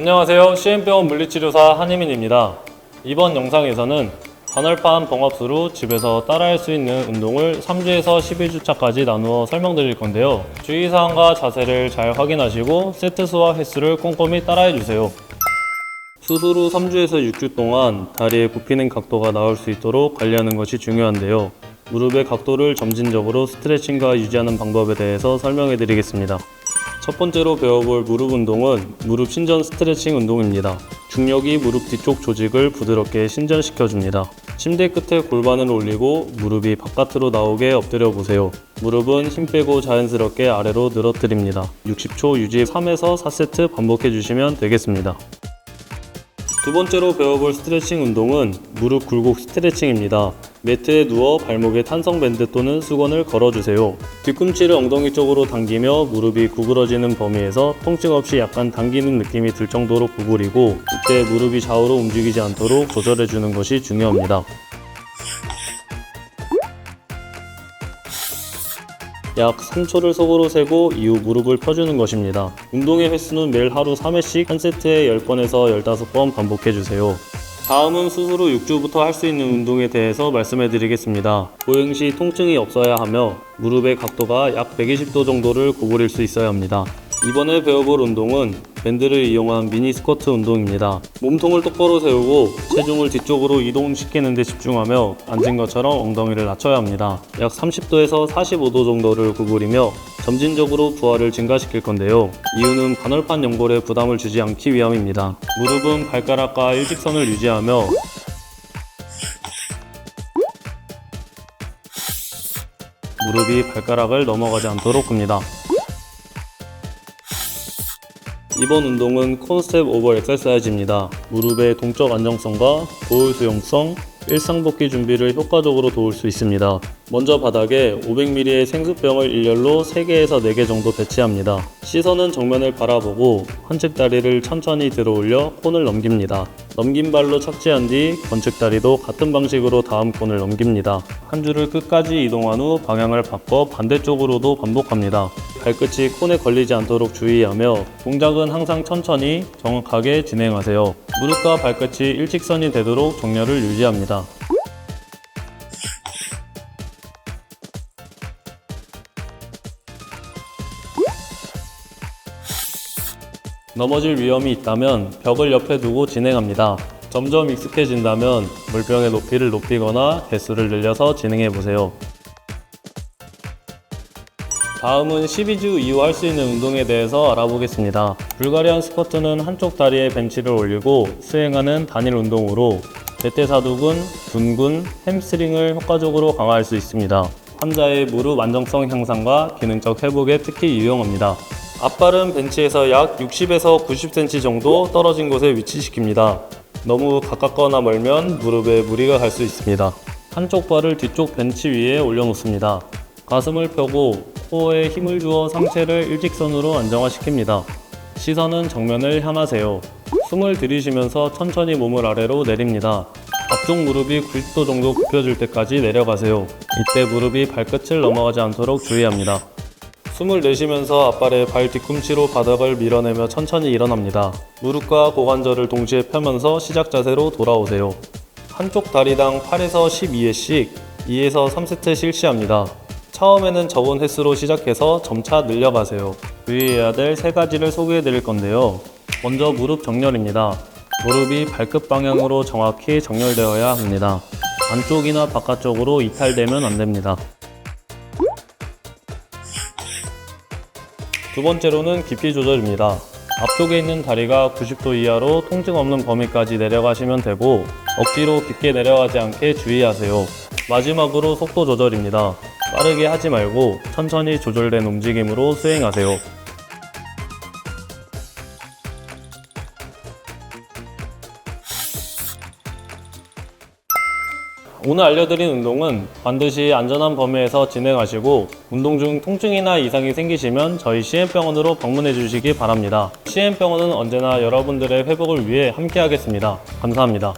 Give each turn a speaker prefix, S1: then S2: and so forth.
S1: 안녕하세요. CM병원 물리치료사 한희민입니다. 이번 영상에서는 단월판 봉합수로 집에서 따라할 수 있는 운동을 3주에서 12주차까지 나누어 설명드릴 건데요. 주의사항과 자세를 잘 확인하시고 세트 수와 횟수를 꼼꼼히 따라해 주세요. 후 3주에서 6주 동안 다리에 굽히는 각도가 나올 수 있도록 관리하는 것이 중요한데요. 무릎의 각도를 점진적으로 스트레칭과 유지하는 방법에 대해서 설명해 드리겠습니다. 첫 번째로 배워볼 무릎 운동은 무릎 신전 스트레칭 운동입니다. 중력이 무릎 뒤쪽 조직을 부드럽게 신전시켜 줍니다. 침대 끝에 골반을 올리고 무릎이 바깥으로 나오게 엎드려 보세요. 무릎은 힘 빼고 자연스럽게 아래로 늘어뜨립니다. 60초 유지 3에서 4세트 반복해 주시면 되겠습니다. 두 번째로 배워볼 스트레칭 운동은 무릎 굴곡 스트레칭입니다. 매트에 누워 발목에 탄성 밴드 또는 수건을 걸어주세요. 뒤꿈치를 엉덩이 쪽으로 당기며 무릎이 구부러지는 범위에서 통증 없이 약간 당기는 느낌이 들 정도로 구부리고 이때 무릎이 좌우로 움직이지 않도록 조절해주는 것이 중요합니다. 약 3초를 속으로 세고 이후 무릎을 펴주는 것입니다. 운동의 횟수는 매일 하루 3회씩 한 세트에 10번에서 15번 반복해주세요. 다음은 후 6주부터 할 수 있는 운동에 대해서 말씀해 드리겠습니다. 보행 시 통증이 없어야 하며 무릎의 각도가 약 120도 정도를 구부릴 수 있어야 합니다. 이번에 배워볼 운동은 밴드를 이용한 미니 스쿼트 운동입니다. 몸통을 똑바로 세우고 체중을 뒤쪽으로 이동시키는 데 집중하며 앉은 것처럼 엉덩이를 낮춰야 합니다. 약 30도에서 45도 정도를 구부리며 점진적으로 부하를 증가시킬 건데요. 이유는 반월판 연골에 부담을 주지 않기 위함입니다. 무릎은 발가락과 일직선을 유지하며 무릎이 발가락을 넘어가지 않도록 합니다. 이번 운동은 콘셉트 오버 엑서사이즈입니다. 무릎의 동적 안정성과 도울 수용성, 일상 복귀 준비를 효과적으로 도울 수 있습니다. 먼저 바닥에 500ml의 생수병을 일렬로 3개에서 4개 정도 배치합니다. 시선은 정면을 바라보고 한측 다리를 천천히 들어 올려 콘을 넘깁니다. 넘긴 발로 착지한 뒤 건측 다리도 같은 방식으로 다음 콘을 넘깁니다. 한 줄을 끝까지 이동한 후 방향을 바꿔 반대쪽으로도 반복합니다. 발끝이 콘에 걸리지 않도록 주의하며 동작은 항상 천천히 정확하게 진행하세요. 무릎과 발끝이 일직선이 되도록 정렬을 유지합니다. 넘어질 위험이 있다면 벽을 옆에 두고 진행합니다. 점점 익숙해진다면 물병의 높이를 높이거나 개수를 늘려서 진행해 보세요. 다음은 12주 이후 할 수 있는 운동에 대해서 알아보겠습니다. 불가리안 스쿼트는 한쪽 다리에 벤치를 올리고 수행하는 단일 운동으로 대퇴사두근, 둔근, 햄스트링을 효과적으로 강화할 수 있습니다. 환자의 무릎 안정성 향상과 기능적 회복에 특히 유용합니다. 앞발은 벤치에서 약 60에서 90cm 정도 떨어진 곳에 위치시킵니다. 너무 가깝거나 멀면 무릎에 무리가 갈 수 있습니다. 한쪽 발을 뒤쪽 벤치 위에 올려놓습니다. 가슴을 펴고 코어에 힘을 주어 상체를 일직선으로 안정화시킵니다. 시선은 정면을 향하세요. 숨을 들이쉬면서 천천히 몸을 아래로 내립니다. 앞쪽 무릎이 90도 정도 굽혀질 때까지 내려가세요. 이때 무릎이 발끝을 넘어가지 않도록 주의합니다. 숨을 내쉬면서 앞발의 발 뒤꿈치로 바닥을 밀어내며 천천히 일어납니다. 무릎과 고관절을 동시에 펴면서 시작 자세로 돌아오세요. 한쪽 다리당 8에서 12회씩 2에서 3세트 실시합니다. 처음에는 적은 횟수로 시작해서 점차 늘려가세요. 주의해야 될 세 가지를 소개해 드릴 건데요. 먼저 무릎 정렬입니다. 무릎이 발끝 방향으로 정확히 정렬되어야 합니다. 안쪽이나 바깥쪽으로 이탈되면 안 됩니다. 두 번째로는 깊이 조절입니다. 앞쪽에 있는 다리가 90도 이하로 통증 없는 범위까지 내려가시면 되고 억지로 깊게 내려가지 않게 주의하세요. 마지막으로 속도 조절입니다. 빠르게 하지 말고 천천히 조절된 움직임으로 수행하세요. 오늘 알려드린 운동은 반드시 안전한 범위에서 진행하시고 운동 중 통증이나 이상이 생기시면 저희 CM병원으로 방문해 주시기 바랍니다. CM병원은 언제나 여러분들의 회복을 위해 함께하겠습니다. 감사합니다.